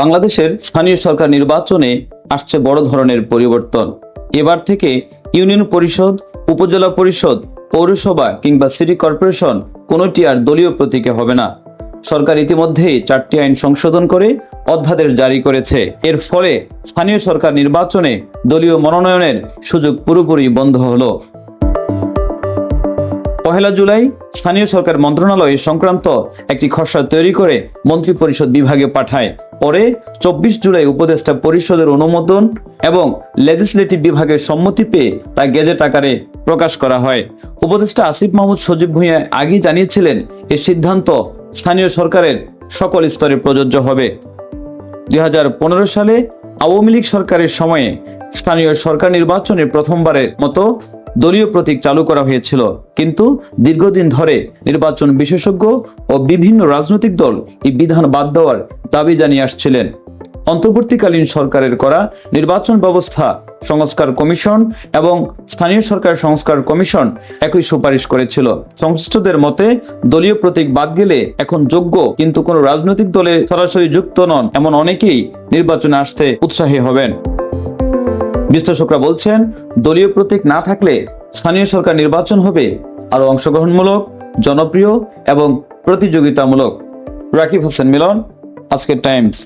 বাংলাদেশের স্থানীয় সরকার নির্বাচনে আসছে বড় ধরনের পরিবর্তন। এবার থেকে ইউনিয়ন পরিষদ, উপজেলা পরিষদ, পৌরসভা কিংবা সিটি কর্পোরেশন কোনোটি আর দলীয় প্রতীকে হবে না। সরকার ইতিমধ্যেই চারটি আইন সংশোধন করে অধ্যাদেশ জারি করেছে। এর ফলে স্থানীয় সরকার নির্বাচনে দলীয় মনোনয়নের সুযোগ পুরোপুরি বন্ধ হলো। পহেলা জুলাই স্থানীয় সরকার মন্ত্রণালয় সংক্রান্ত একটি খসড়া তৈরি করে মন্ত্রী পরিষদ বিভাগে পাঠায়। পরে চব্বিশ জুলাই উপদেষ্টা পরিষদের অনুমোদন এবং লেজিসলেটিভ বিভাগের সম্মতি পেয়ে তা গেজেট আকারে প্রকাশ করা হয়। উপদেষ্টা আসিফ মাহমুদ সজীব ভূঁইয়া আগেই জানিয়েছিলেন, এ সিদ্ধান্ত স্থানীয় সরকারের সকল স্তরে প্রযোজ্য হবে। দু হাজার পনেরো সালে আওয়ামী লীগ সরকারের সময়ে স্থানীয় সরকার নির্বাচনে প্রথমবারের মতো দলীয় প্রতীক চালু করা হয়েছিল। কিন্তু দীর্ঘদিন ধরে নির্বাচন বিশেষজ্ঞ ও বিভিন্ন রাজনৈতিক দল এই বিধান বাদ দেওয়ার দাবি জানিয়ে আসছিলেন। অন্তর্বর্তীকালীন সরকারের করা নির্বাচন ব্যবস্থা, সংস্কার কমিশন এবং স্থানীয় সরকার সংস্কার কমিশন একই সুপারিশ করেছিল। সংশ্লিষ্টদের মতে, দলীয় প্রতীক বাদ গেলে এখন যোগ্য কিন্তু কোনো রাজনৈতিক দলে সরাসরি যুক্ত নন এমন অনেকেই নির্বাচনে আসতে উৎসাহী হবেন। বিশ্লেষকরা বলছেন, দলীয় প্রতীক না থাকলে স্থানীয় সরকার নির্বাচন হবে আরও অংশগ্রহণমূলক, জনপ্রিয় এবং প্রতিযোগিতামূলক। রাকিব হোসেন মিলন, আজকের টাইমস।